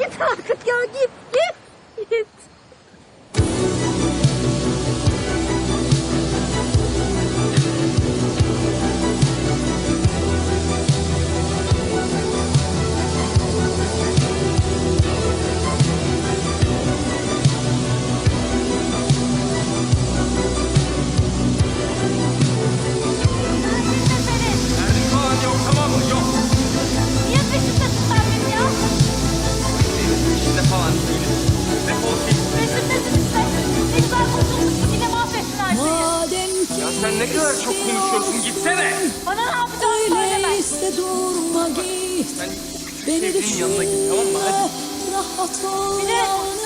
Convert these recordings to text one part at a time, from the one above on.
Git ya git git. Git. Çok konuşuyorsun gitsene. Bana ne yapacağını söyleme. öyleyse durma git. Sen Beni sevdiğin yanına git tamam mı? Hadi. Rahat ol Bilerek yalnız.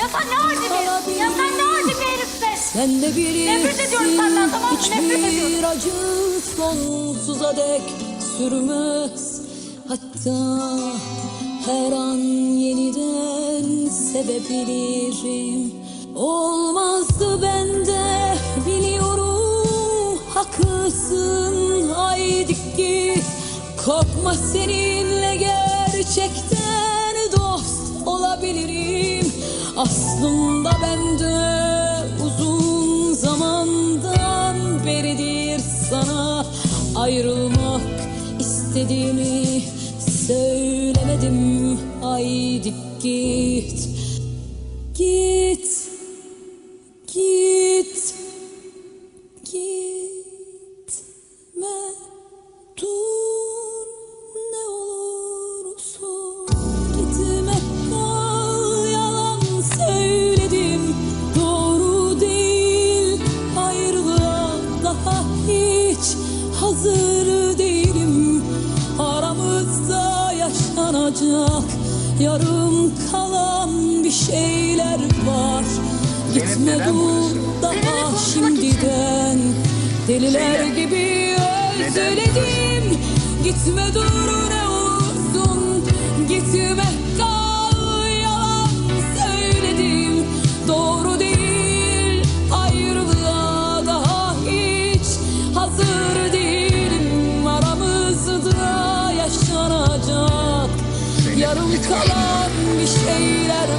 Ya sen ne harcı bir, ya sen ne harcı bir herifsin. Sen de bilirsin Nefret ediyorum senden, tamam mı? Nefret Hiçbir ediyorum. acı sonsuza dek sürmez Hatta her an yeniden sevebilirim Olmazdı korkma seninle gerçekten dost olabilirim. Aslında ben de uzun zamandan beridir sana ayrılmak istediğimi söylemedim. Haydi git Git yaşanacak Yarım kalan bir şeyler var. Gitme dur daha şimdiden. Deliler gibi özledim. Gitme dur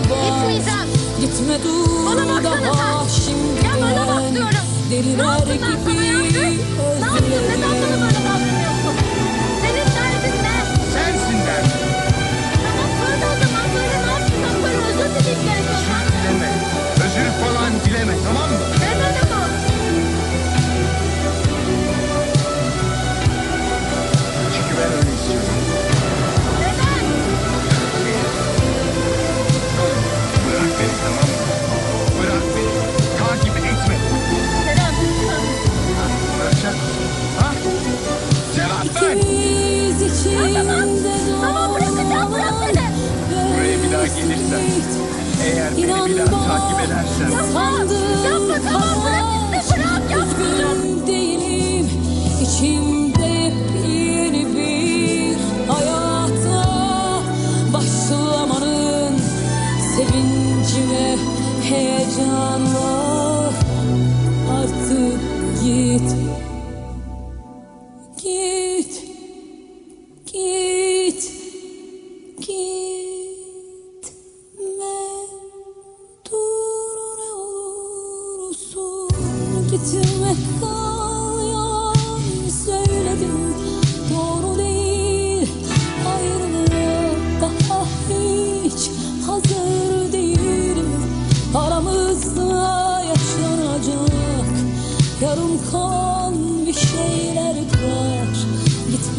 Gitmeyeceğim. Gitme dur Bana baksana daha sen. şimdiden Ya bana bak diyorum. Ne yaptım ben sana ya? Ne yaptın? Neden daha gelirsen, eğer beni bir daha takip edersen Yapma tamam bırak işte bırak yapmayacağım. Üzgün değilim içimde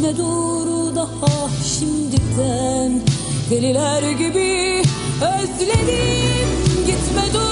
Düşme doğru daha şimdiden Deliler gibi özledim. Gitme doğru